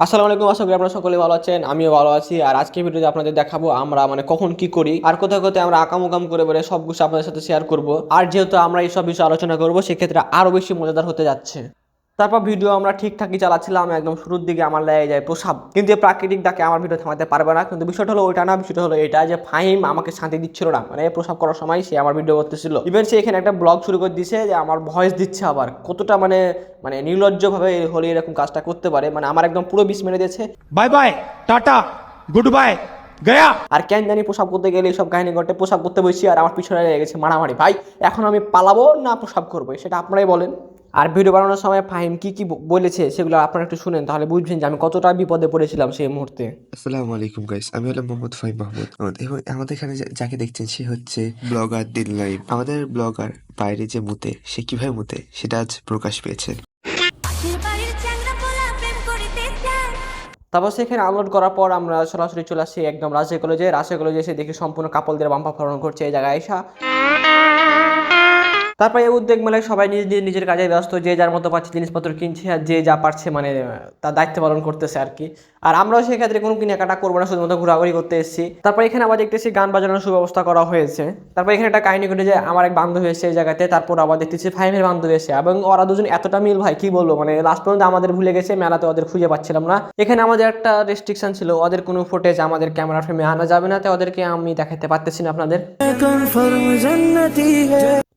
আসসালামু আলাইকুম, আশা করি আপনারা সকলে ভালো আছেন, আমিও ভালো আছি। আর আজকে ভিডিওতে আপনাদের দেখাবো আমরা মানে কখন কি করি। আর কোথাও কোথায় আমরা আকাম করে বেড়ে সব কিছু আপনাদের সাথে শেয়ার করব। আর যেহেতু আমরা এই সব বিষয়ে আলোচনা করব, সেক্ষেত্রে আরও বেশি মজাদার হতে যাচ্ছে। তারপর ভিডিও আমরা ঠিকঠাকই চালাচ্ছিলাম একদম শুরুর দিকে আমার লেগে যায় প্রসাব। কিন্তু এই প্রাকৃতিক ডাকে আমার ভিডিও থামাতে পারবে না। কিন্তু বিষয়টা হলো ওইটা না বিষয়টা হলো এটা যে ফাহিম আমাকে শান্তি দিচ্ছিল না। মানে প্রসাব করার সময় সে আমার ভিডিও করতেছিল। ইভেন সে এখানে একটা ব্লগ শুরু করে দিছে যে আমার ভয়েস দিচ্ছে আবার। কতটা মানে মানে নির্লজ্জভাবে হলে এরকম কাজটা করতে পারে। মানে আমার একদম পুরো বিষ মেরে দিয়েছে। Bye bye tata good bye গয়া। আর কেন জানি পোশাক করতে গেলে এইসব কাহিনী ঘটে পোশাক করতে বসি আর আমার পিছনে লেগেছে মারামারি। ভাই এখন আমি পালাবো না পোশাক করব? সেটা আপনারাই বলেন। আর ভিডিও বানানোর সময় ফাহিম কি কি বলেছে সেগুলো আপনারা একটু শুনেন তাহলে বুঝবেন যে আমি কতটা বিপদে পড়েছিলাম সেই মুহূর্তে। আসসালামু আলাইকুম গাইস আমি হলাম মোহাম্মদ ফাহিম মাহমুদ। আমাদের- এবং আমাদের এখানে যাকে দেখছেন সে হচ্ছে ব্লগার দিন লাইভ আমাদের ব্লগার বাইরে যে মুতে সে কীভাবে মুতে সেটা আজ প্রকাশ পেয়েছে। তারপর সেখানে আপলোড করার পর আমরা সরাসরি চলে আসি একদম রাজশাহী কলেজে রাজশাহী কলেজে এসে দেখি সম্পূর্ণ কাপলদের বাম্পা ফলন করছে এই জায়গায় এসা। তারপরে এই উদ্যোগ মেলায় সবাই নিজ নিজ নিজের কাজে ব্যস্ত, যে যার মতো পাচ্ছে জিনিসপত্র কিনছে আর যে যা পারছে মানে তার দায়িত্ব পালন করতেছে আর কি। আর আমরাও সেক্ষেত্রে কোনো কেনাকাটা করব না, শুধুমাত্র ঘোরাঘুরি করতে এসেছি। তারপর এখানে আবার দেখতেছি গান বাজানোর সুব্যবস্থা করা হয়েছে। তারপর এখানে একটা কাহিনী ঘটে যে আমার এক বান্ধবী এসে এই জায়গাতে, তারপর আবার দেখতেছি ফাইভের বান্ধবী এসে এবং ওরা দুজন এতটা মিল, ভাই, কি বলব মানে লাস্ট পর্যন্ত আমাদের ভুলে গেছে, মেলাতে ওদের খুঁজে পাচ্ছিলাম না। এখানে আমাদের একটা রেস্ট্রিকশন ছিল, ওদের কোনো ফুটেজ আমাদের ক্যামেরা ফ্রেমে আনা যাবে না তাই ওদেরকে আমি দেখাতে পারতেছি না আপনাদের।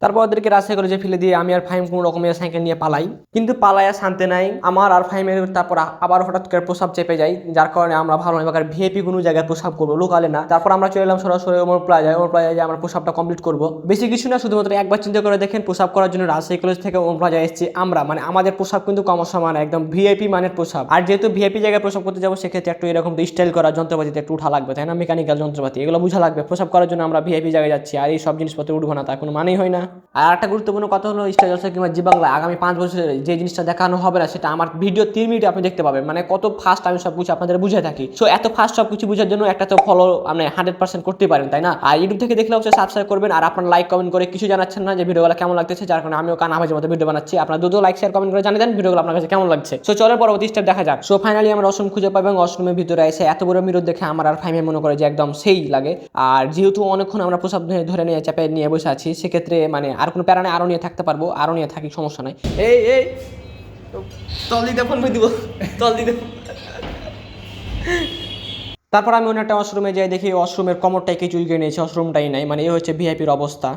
তারপর ওদেরকে রাস্তায় যে ফেলে দিয়ে আমি আর ফাইম কোনো রকমের সাইকেল নিয়ে পালাই। কিন্তু পালায়া শান্তি নাই। আমার আর ফাইমের তারপর আবার হঠাৎ করে প্রসাব চেপে যাই যার কারণে আমরা ভালো এবার ভিএপি কোনো জায়গায় প্রসাব করব, লোকালে না। তারপর আমরা চলে এলাম সরাসরি ওমর প্লাজায় ওমর প্লাজায় আমরা প্রসাবটা কমপ্লিট করব। বেশি কিছু না, শুধুমাত্র একবার চিন্তা করে দেখেন প্রসাব করার জন্য রাজশাহী কলেজ থেকে ওমর প্লাজায় এসেছি আমরা। মানে আমাদের প্রসাব কিন্তু কম সমান একদম ভিআইপি মানের প্রসাব। আর যেহেতু ভিআইপি জায়গায় প্রসাব করতে যাব, সেক্ষেত্রে একটু এরকম তো স্টাইল করা যন্ত্রপাতিতে একটু উঠা লাগবে, তাই না? মেকানিক্যাল যন্ত্রপাতি, এগুলো বুঝা লাগবে। প্রসাব করার জন্য আমরা ভিআইপি জায়গায় যাচ্ছি, আর এই সব জিনিসপত্র উঠবো না তার কোনো মানেই হয় না। Пока-пока. আর একটা গুরুত্বপূর্ণ কথা হলো স্টার জলসা কিংবা জি বাংলা আগামী পাঁচ বছরে যে জিনিসটা দেখানো হবে না, সেটা আমার ভিডিও তিন মিনিটে আপনি দেখতে পাবেন। মানে কত ফাস্ট আমি সব কিছু আপনাদের বুঝে থাকি। সো এত ফাস্ট সব কিছু বুঝার জন্য একটা তো ফলো আপনি হান্ড্রেড পার্সেন্ট করতে পারেন, তাই না? আর ইউটিউব থেকে দেখলে অবশ্যই সাবস্ক্রাইব করবেন আর আপনার লাইক কমেন্ট করে কিছু জানাচ্ছেন না যে ভিডিওগুলো কেমন লাগতেছে, যার কারণে আমিও কান আভাজের মতো ভিডিও বানাচ্ছি। আপনার দুটো লাইক শেয়ার কমেন্ট করে জানিয়ে দেন ভিডিওগুলো আপনার কাছে কেমন লাগছে। সো চলের পরবর্তী স্টেপ দেখা যাক। সো ফাইনালি আমরা অসম খুঁজে পাবো এবং অসমের ভিতরে এসে এত বড় মিরর দেখে আমার আর ফাইমে মনে করে যে একদম সেই লাগে। আর যেহেতু অনেকক্ষণ আমরা প্রসাব ধরে নিয়ে চাপে নিয়ে বসে আছি, সেক্ষেত্রে মানে আর কোনো প্যারা নেই আরও নিয়ে থাকতে পারব আরও নিয়ে থাকি সমস্যা নাই। এই এই তল দিতে ফোন দিব তল দিতে তারপর আমি একটা ওয়াশরুমে যাই দেখি ওয়াশরুমের কমরটাই কিছু গিয়ে নিয়েছে ওয়াশরুমটাই নাই মানে এই হচ্ছে ভিআইপির অবস্থা।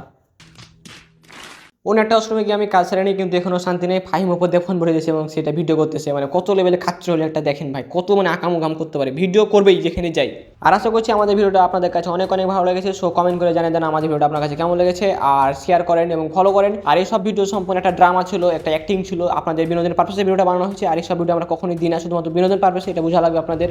অন্য একটা ওয়াশরুমে গিয়ে আমি কাজ সেরে নিই, কিন্তু এখনও শান্তি নেই, ফাহিম উপর দিয়ে ফোন ভরে এবং সেটা ভিডিও করতেছে। মানে কত লেভেলে খাচ্ছে হলে একটা দেখেন ভাই, কত মানে আকাম উকাম করতে পারে। ভিডিও করবেই যেখানে যাই। আর আশা করছি আমাদের ভিডিওটা আপনাদের কাছে অনেক অনেক ভালো লেগেছে সো কমেন্ট করে জানিয়ে দেন আমাদের ভিডিওটা আপনার কাছে কেমন লেগেছে, আর শেয়ার করেন এবং ফলো করেন। আর এই সব ভিডিও সম্পূর্ণ একটা ড্রামা ছিল, একটা অ্যাক্টিং ছিল, আপনাদের বিনোদনের পারপাসে ভিডিওটা বানানো হয়েছে, আর এই সব ভিডিও আমরা কখনোই দিই না, শুধুমাত্র বিনোদন পারপাসে এটা বোঝা লাগবে আপনাদের।